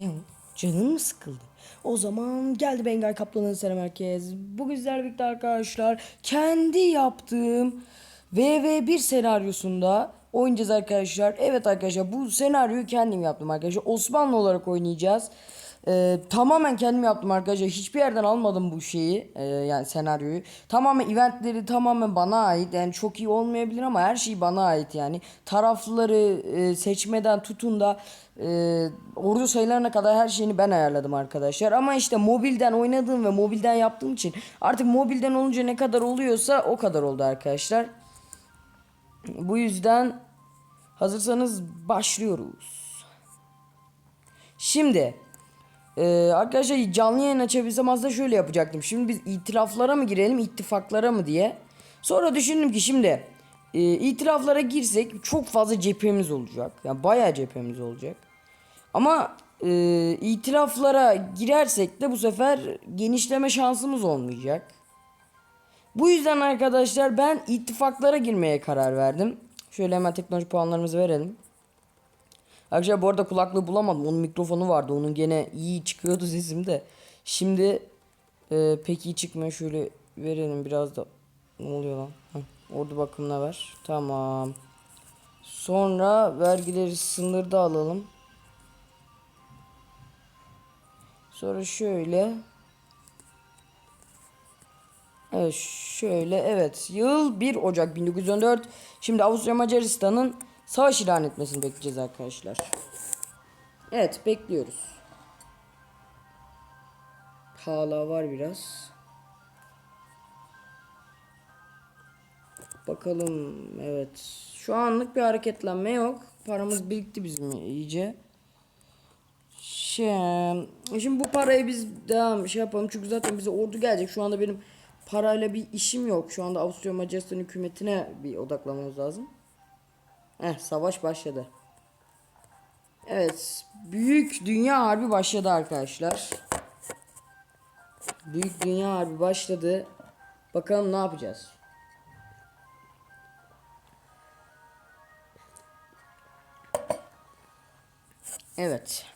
Ne o? Canın mı sıkıldı? O zaman geldi Bengay Kaplan'ın selam herkes. Bugün sizlerle birlikte arkadaşlar kendi yaptığım VV1 senaryosunda oynayacağız arkadaşlar. Evet arkadaşlar bu senaryoyu kendim yaptım arkadaşlar. Osmanlı olarak oynayacağız. Ee, tamamen kendim yaptım arkadaşlar. Hiçbir yerden almadım bu şeyi. Ee, yani senaryoyu. Tamamen eventleri tamamen bana ait. Yani çok iyi olmayabilir ama her şey bana ait yani. Tarafları e, seçmeden tutun da e, ordu sayılarına kadar her şeyini ben ayarladım arkadaşlar. Ama işte mobilden oynadığım ve mobilden yaptığım için artık mobilden olunca ne kadar oluyorsa o kadar oldu arkadaşlar. Bu yüzden hazırsanız başlıyoruz. Şimdi ee, arkadaşlar canlı yayın açabilsem aslında şöyle yapacaktım. Şimdi biz itiraflara mı girelim, ittifaklara mı diye. Sonra düşündüm ki şimdi e, itiraflara girsek çok fazla cephemiz olacak. Yani bayağı cephemiz olacak. Ama e, itiraflara girersek de bu sefer genişleme şansımız olmayacak. Bu yüzden arkadaşlar ben ittifaklara girmeye karar verdim. Şöyle hemen teknoloji puanlarımızı verelim. Arkadaşlar bu arada kulaklığı bulamadım. Onun mikrofonu vardı. Onun gene iyi çıkıyordu sesim de. Şimdi e, pek iyi çıkmıyor. Şöyle verelim biraz da. Ne oluyor lan? Heh, ordu bakımına ver. Tamam. Sonra vergileri sınırda alalım. Sonra şöyle. Evet şöyle evet. Yıl 1 Ocak 1914. Şimdi Avusturya Macaristan'ın savaş ilan etmesini bekleyeceğiz arkadaşlar. Evet bekliyoruz. Hala var biraz. Bakalım evet. Şu anlık bir hareketlenme yok. Paramız birikti bizim iyice. Şey, şimdi bu parayı biz devam şey yapalım çünkü zaten bize ordu gelecek. Şu anda benim parayla bir işim yok. Şu anda Avusturya Macaristan hükümetine bir odaklamamız lazım. Eh savaş başladı. Evet. Büyük Dünya Harbi başladı arkadaşlar. Büyük Dünya Harbi başladı. Bakalım ne yapacağız. Evet.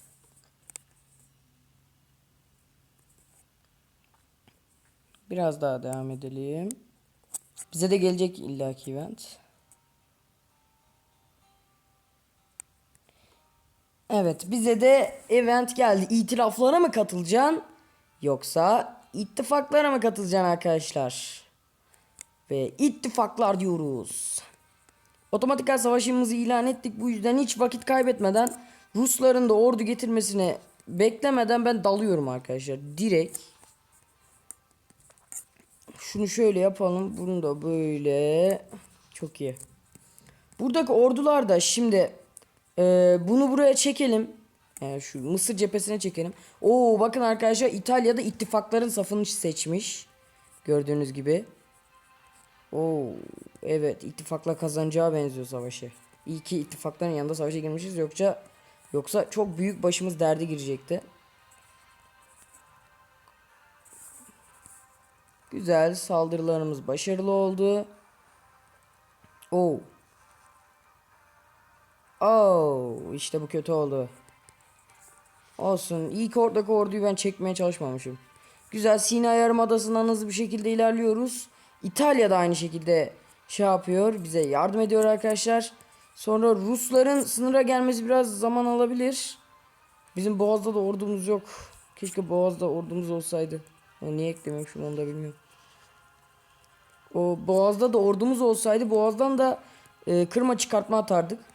Biraz daha devam edelim. Bize de gelecek illaki event. Evet bize de event geldi. İtiraflara mı katılacaksın? Yoksa ittifaklara mı katılacaksın arkadaşlar? Ve ittifaklar diyoruz. Otomatik savaşımızı ilan ettik. Bu yüzden hiç vakit kaybetmeden Rusların da ordu getirmesine beklemeden ben dalıyorum arkadaşlar. Direkt. Şunu şöyle yapalım. Bunu da böyle. Çok iyi. Buradaki ordular da şimdi ee, bunu buraya çekelim. Yani şu Mısır cephesine çekelim. Oo bakın arkadaşlar İtalya'da ittifakların safını seçmiş. Gördüğünüz gibi. Oo evet ittifakla kazanacağı benziyor savaşı. İyi ki ittifakların yanında savaşa girmişiz yoksa yoksa çok büyük başımız derde girecekti. Güzel saldırılarımız başarılı oldu. Oo Oh, işte bu kötü oldu. Olsun. İlk oradaki orduyu ben çekmeye çalışmamışım. Güzel Sina Yarımadası'ndan hızlı bir şekilde ilerliyoruz. İtalya da aynı şekilde şey yapıyor. Bize yardım ediyor arkadaşlar. Sonra Rusların sınıra gelmesi biraz zaman alabilir. Bizim Boğaz'da da ordumuz yok. Keşke Boğaz'da ordumuz olsaydı. Onu niye eklememişim onu da bilmiyorum. O Boğaz'da da ordumuz olsaydı Boğaz'dan da e, kırma çıkartma atardık.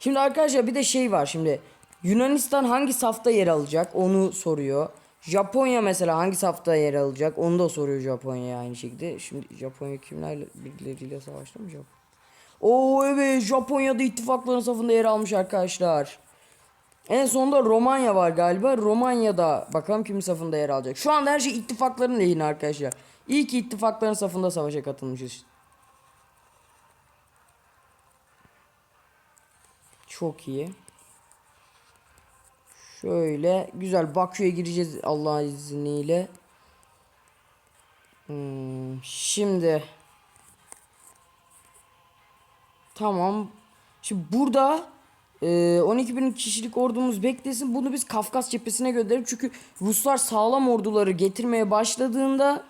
Şimdi arkadaşlar bir de şey var şimdi. Yunanistan hangi safta yer alacak onu soruyor. Japonya mesela hangi safta yer alacak onu da soruyor Japonya aynı şekilde. Şimdi Japonya kimlerle birileriyle savaştı mı Japonya? Oo evet Japonya'da ittifakların safında yer almış arkadaşlar. En sonunda Romanya var galiba. Romanya'da bakalım kimin safında yer alacak. Şu anda her şey ittifakların lehine arkadaşlar. İyi ki ittifakların safında savaşa katılmışız. Çok iyi. Şöyle güzel Bakü'ye gireceğiz Allah izniyle. Hmm, şimdi tamam. Şimdi burada e, 12 bin kişilik ordumuz beklesin. Bunu biz Kafkas cephesine gönderelim. Çünkü Ruslar sağlam orduları getirmeye başladığında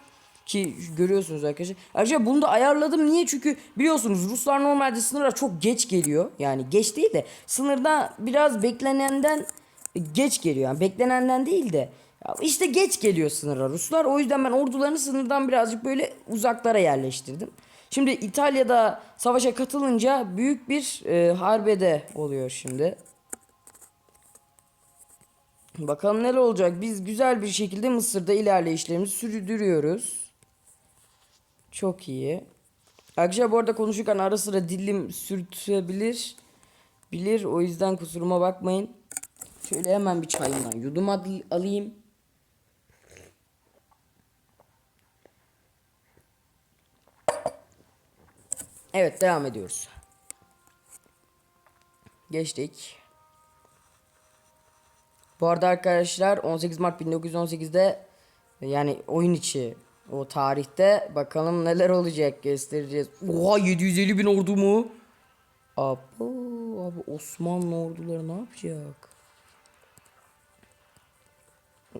ki görüyorsunuz arkadaşlar. Ayrıca bunu da ayarladım. Niye? Çünkü biliyorsunuz Ruslar normalde sınıra çok geç geliyor. Yani geç değil de sınırda biraz beklenenden geç geliyor. Yani beklenenden değil de işte geç geliyor sınıra Ruslar. O yüzden ben ordularını sınırdan birazcık böyle uzaklara yerleştirdim. Şimdi İtalya'da savaşa katılınca büyük bir e, harbede oluyor şimdi. Bakalım neler olacak. Biz güzel bir şekilde Mısır'da ilerleyişlerimizi sürdürüyoruz. Çok iyi. Arkadaşlar bu arada konuşurken ara sıra dilim sürtülebilir. Bilir o yüzden kusuruma bakmayın. Şöyle hemen bir çayımdan yudum al- alayım. Evet devam ediyoruz. Geçtik. Bu arada arkadaşlar 18 Mart 1918'de yani oyun içi o tarihte bakalım neler olacak göstereceğiz. Oha 750 bin ordu mu? Abo, abi Osmanlı orduları ne yapacak?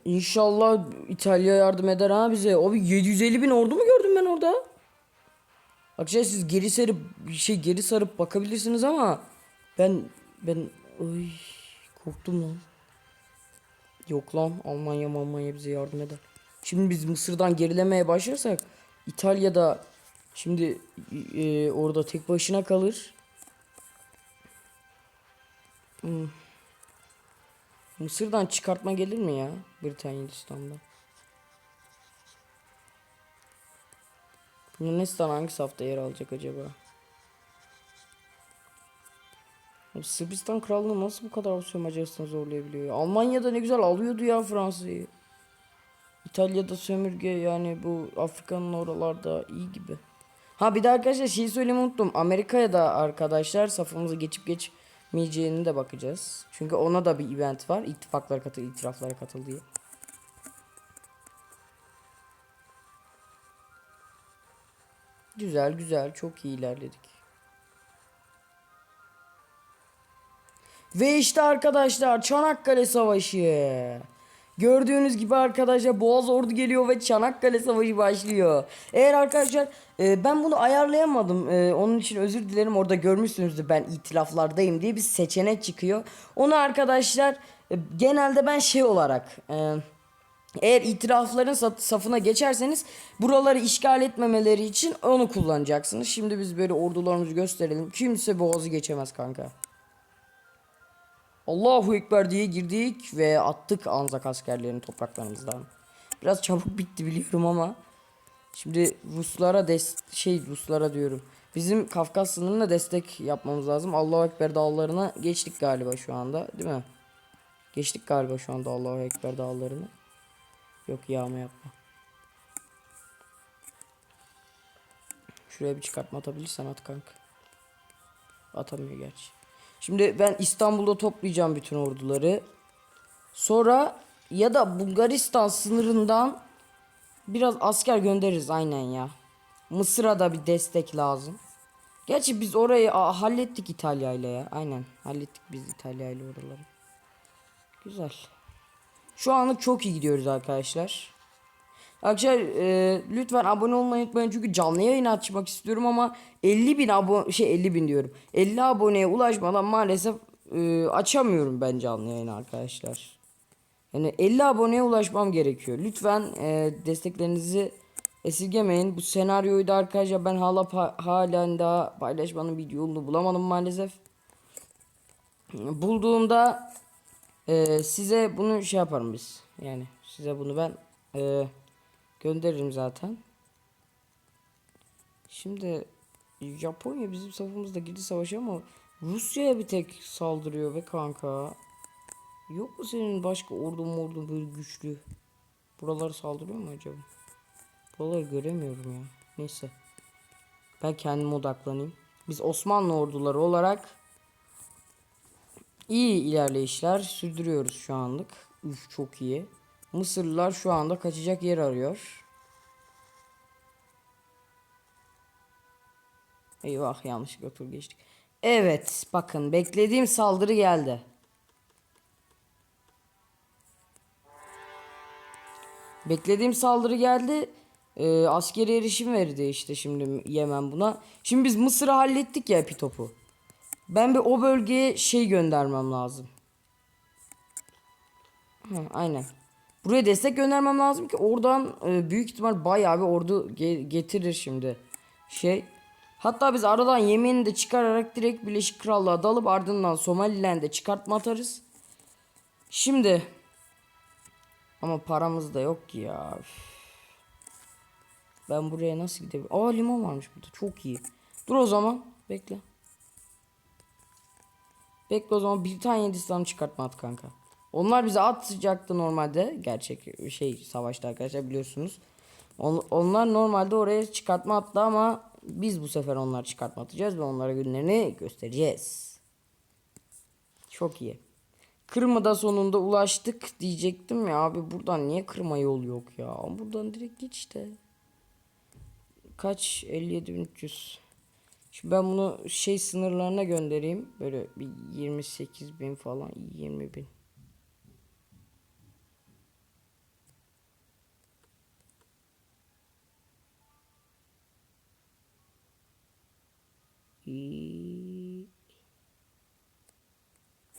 İnşallah İtalya yardım eder ha bize. Abi 750 bin ordu mu gördüm ben orada? Arkadaşlar siz geri sarıp şey geri sarıp bakabilirsiniz ama ben ben ay korktum lan. Yok lan Almanya Almanya bize yardım eder. Şimdi biz Mısır'dan gerilemeye başlarsak İtalya'da şimdi e, orada tek başına kalır. Hmm. Mısır'dan çıkartma gelir mi ya Britanya Hindistan'dan? Yunanistan hangi safta yer alacak acaba? Sırbistan krallığı nasıl bu kadar Avusturya Macaristan'ı zorlayabiliyor? ya? Almanya'da ne güzel alıyordu ya Fransa'yı. İtalya'da sömürge yani bu Afrika'nın oralarda iyi gibi. Ha bir de arkadaşlar şeyi söylemeyi unuttum. Amerika'ya da arkadaşlar safımızı geçip geçmeyeceğini de bakacağız. Çünkü ona da bir event var. İttifaklara katıl, itiraflara katıl diye. Güzel güzel çok iyi ilerledik. Ve işte arkadaşlar Çanakkale Savaşı. Gördüğünüz gibi arkadaşlar Boğaz Ordu geliyor ve Çanakkale Savaşı başlıyor. Eğer arkadaşlar e, ben bunu ayarlayamadım. E, onun için özür dilerim. Orada görmüşsünüzdür ben itilaflardayım diye bir seçenek çıkıyor. Onu arkadaşlar e, genelde ben şey olarak... E, eğer itirafların safına geçerseniz buraları işgal etmemeleri için onu kullanacaksınız. Şimdi biz böyle ordularımızı gösterelim. Kimse boğazı geçemez kanka. Allahu Ekber diye girdik ve attık Anzak askerlerini topraklarımızdan. Biraz çabuk bitti biliyorum ama. Şimdi Ruslara des şey Ruslara diyorum. Bizim Kafkas sınırına destek yapmamız lazım. Allahu Ekber dağlarına geçtik galiba şu anda değil mi? Geçtik galiba şu anda Allahu Ekber dağlarını. Yok yağma yapma. Şuraya bir çıkartma atabilirsen at kanka. Atamıyor gerçi. Şimdi ben İstanbul'da toplayacağım bütün orduları. Sonra ya da Bulgaristan sınırından biraz asker göndeririz aynen ya. Mısır'a da bir destek lazım. Gerçi biz orayı aa, hallettik İtalya ile ya. Aynen hallettik biz İtalya ile oraları. Güzel. Şu anlık çok iyi gidiyoruz arkadaşlar. Arkadaşlar e, lütfen abone olmayı unutmayın çünkü canlı yayın açmak istiyorum ama 50 bin abone şey 50 bin diyorum 50 aboneye ulaşmadan maalesef e, açamıyorum ben canlı yayını arkadaşlar. Yani 50 aboneye ulaşmam gerekiyor. Lütfen e, desteklerinizi esirgemeyin. Bu senaryoyu da arkadaşlar ben hala halen daha paylaşmanın bir yolunu bulamadım maalesef. Bulduğumda ee, size bunu şey yaparım biz. Yani size bunu ben e, gönderirim zaten. Şimdi Japonya bizim safımızda girdi savaşa ama Rusya'ya bir tek saldırıyor be kanka. Yok mu senin başka ordun ordun böyle güçlü? Buralar saldırıyor mu acaba? Buraları göremiyorum ya. Neyse. Ben kendime odaklanayım. Biz Osmanlı orduları olarak İyi ilerleyişler sürdürüyoruz şu anlık. Üf çok iyi. Mısırlılar şu anda kaçacak yer arıyor. Eyvah yanlışlıkla tur geçtik. Evet bakın beklediğim saldırı geldi. Beklediğim saldırı geldi. Ee, askeri erişim verdi işte şimdi Yemen buna. Şimdi biz Mısır'ı hallettik ya Epitop'u. Ben bir o bölgeye şey göndermem lazım. Hı, aynen. Buraya destek göndermem lazım ki oradan e, büyük ihtimal bayağı bir ordu ge- getirir şimdi. Şey. Hatta biz aradan Yemen'i de çıkararak direkt Birleşik Krallığa dalıp ardından Somaliland'e çıkartma atarız. Şimdi. Ama paramız da yok ki ya. Ben buraya nasıl gidebilirim? Aa limon varmış burada. Çok iyi. Dur o zaman. Bekle. Bekle o zaman Britanya Hindistan'ı çıkartma at kanka. Onlar bize atacaktı normalde. Gerçek şey savaşta arkadaşlar biliyorsunuz. On- onlar normalde oraya çıkartma attı ama biz bu sefer onları çıkartma atacağız ve onlara günlerini göstereceğiz. Çok iyi. Kırım'a da sonunda ulaştık diyecektim ya abi buradan niye Kırım'a yol yok ya? Buradan direkt git işte. Kaç? 57.300. Şimdi ben bunu şey sınırlarına göndereyim. Böyle bir 28 bin falan 20 bin.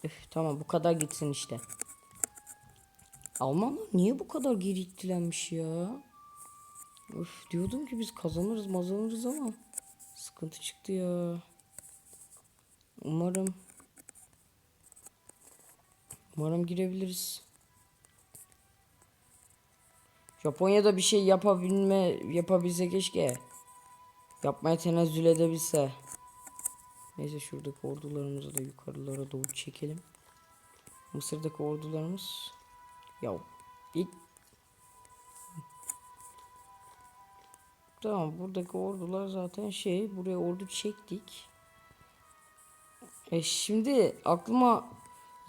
Üf, tamam bu kadar gitsin işte. Almanlar niye bu kadar geri ittilenmiş ya? Üf, diyordum ki biz kazanırız mazanırız ama sıkıntı çıktı ya. Umarım Umarım girebiliriz. Japonya'da bir şey yapabilme yapabilse keşke. Yapmaya tenezzül edebilse. Neyse şuradaki ordularımızı da yukarılara doğru çekelim. Mısır'daki ordularımız ya ilk Tamam buradaki ordular zaten şey buraya ordu çektik. E şimdi aklıma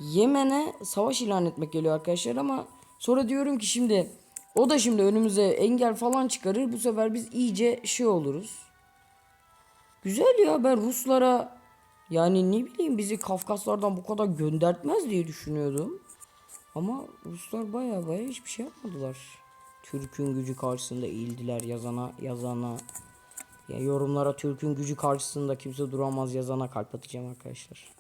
Yemen'e savaş ilan etmek geliyor arkadaşlar ama sonra diyorum ki şimdi o da şimdi önümüze engel falan çıkarır. Bu sefer biz iyice şey oluruz. Güzel ya ben Ruslara yani ne bileyim bizi Kafkaslardan bu kadar göndertmez diye düşünüyordum. Ama Ruslar baya baya hiçbir şey yapmadılar. Türk'ün gücü karşısında eğildiler yazana yazana. Ya yorumlara Türk'ün gücü karşısında kimse duramaz yazana kalp atacağım arkadaşlar.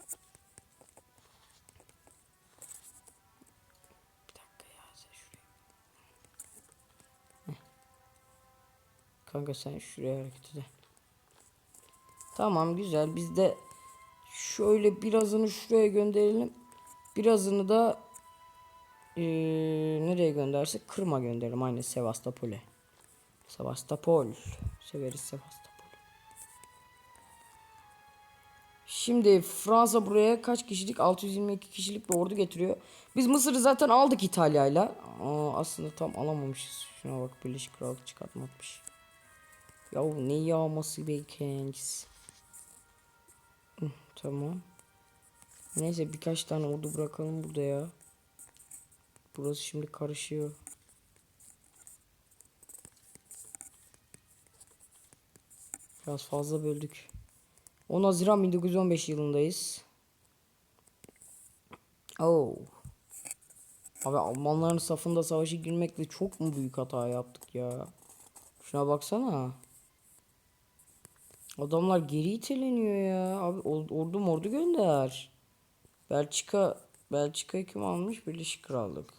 Kanka sen şuraya hareket ede. Tamam güzel biz de şöyle birazını şuraya gönderelim. Birazını da ee, nereye göndersek Kırım'a gönderelim aynı Sevastopol'e. Sevastopol. Severiz Sevastopol. Şimdi Fransa buraya kaç kişilik? 622 kişilik bir ordu getiriyor. Biz Mısır'ı zaten aldık İtalya'yla. Aa, aslında tam alamamışız. Şuna bak Birleşik Krallık çıkartma atmış. Yahu ne yağması be kendisi. Tamam. Neyse birkaç tane ordu bırakalım burada ya. Burası şimdi karışıyor. Biraz fazla böldük. 10 Haziran 1915 yılındayız. Oh. Abi Almanların safında savaşa girmekle çok mu büyük hata yaptık ya? Şuna baksana. Adamlar geri iteleniyor ya. Abi or- ordu mordu gönder. Belçika Belçika kim almış? Birleşik Krallık.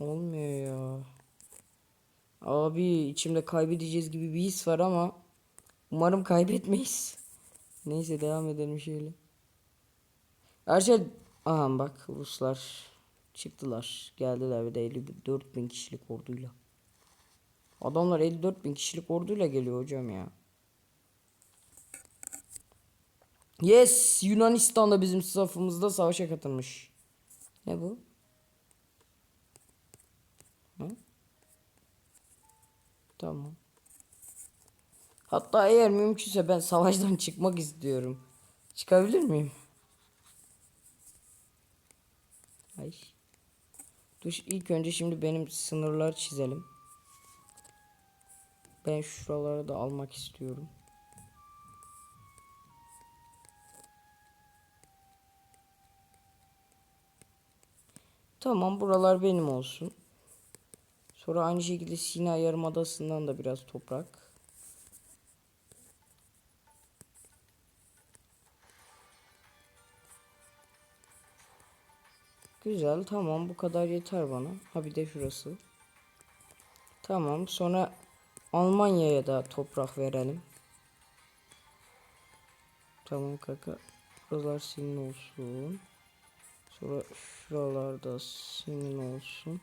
Olmuyor ya. Abi içimde kaybedeceğiz gibi bir his var ama umarım kaybetmeyiz. Neyse devam edelim şöyle. Her şey aha bak Ruslar çıktılar. Geldiler bir de 54 bin kişilik orduyla. Adamlar 54 bin kişilik orduyla geliyor hocam ya. Yes Yunanistan da bizim safımızda savaşa katılmış. Ne bu? Hı? Tamam. Hatta eğer mümkünse ben savaştan çıkmak istiyorum. Çıkabilir miyim? Ay. Dur ilk önce şimdi benim sınırları çizelim. Ben şuraları da almak istiyorum. Tamam buralar benim olsun. Sonra aynı şekilde Sina Yarımadası'ndan da biraz toprak. Güzel tamam bu kadar yeter bana. Ha bir de şurası. Tamam sonra Almanya'ya da toprak verelim. Tamam kaka. Buralar senin olsun. Sonra şuralarda senin olsun.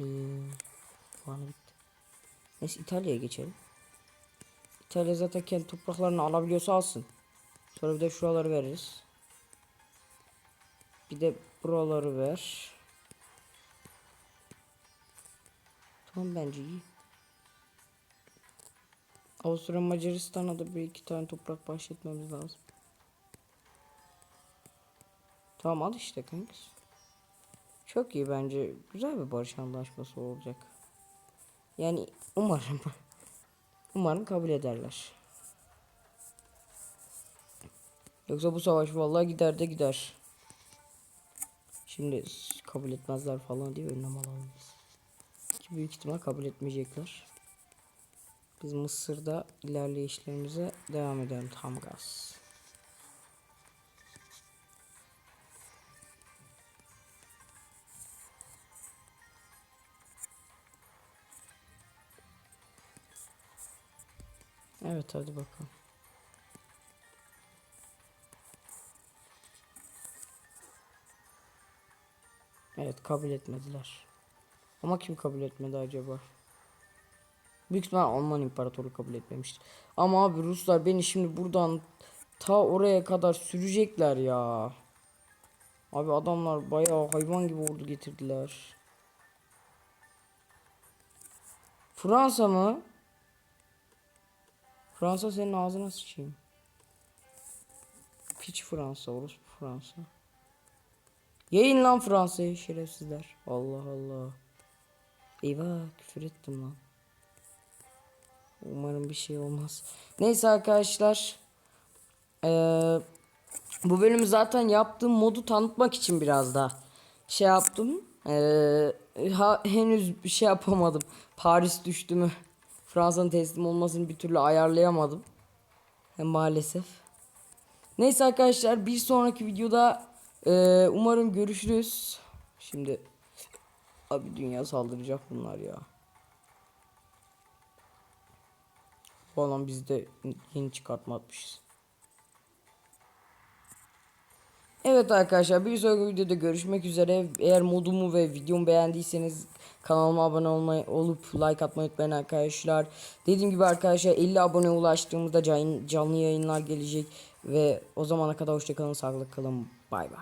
Ee, bitti. Neyse İtalya'ya geçelim. İtalya zaten kendi topraklarını alabiliyorsa alsın. Sonra bir de şuraları veririz. Bir de buraları ver. Tamam bence iyi. Avusturya Macaristan'a da bir iki tane toprak bahşetmemiz lazım. Tamam al işte kanka. Çok iyi bence. Güzel bir barış anlaşması olacak. Yani umarım. Umarım kabul ederler. Yoksa bu savaş vallahi gider de gider. Şimdi kabul etmezler falan diye önlem alamayız. Ki büyük ihtimal kabul etmeyecekler. Biz Mısır'da ilerleyişlerimize devam edelim tam gaz. Evet hadi bakalım. Evet kabul etmediler. Ama kim kabul etmedi acaba? Büyük ihtimal Alman İmparatoru kabul etmemiştir. Ama abi Ruslar beni şimdi buradan ta oraya kadar sürecekler ya. Abi adamlar bayağı hayvan gibi ordu getirdiler. Fransa mı? Fransa senin ağzına sıçayım. Piç Fransa, orospu Fransa. Yayın lan Fransa'yı şerefsizler. Allah Allah. Eyvah küfür ettim lan. Umarım bir şey olmaz. Neyse arkadaşlar. Eee bu bölümü zaten yaptığım modu tanıtmak için biraz da şey yaptım. Eee, ha, henüz bir şey yapamadım. Paris düştü mü? Fransa'nın teslim olmasını bir türlü ayarlayamadım. Hem maalesef. Neyse arkadaşlar bir sonraki videoda eee, umarım görüşürüz. Şimdi abi dünya saldıracak bunlar ya. Falan biz de yeni çıkartma atmışız. Evet arkadaşlar bir sonraki videoda görüşmek üzere. Eğer modumu ve videomu beğendiyseniz kanalıma abone olmayı olup like atmayı unutmayın arkadaşlar. Dediğim gibi arkadaşlar 50 abone ulaştığımızda can- canlı yayınlar gelecek ve o zamana kadar hoşçakalın sağlıklı kalın bay bay.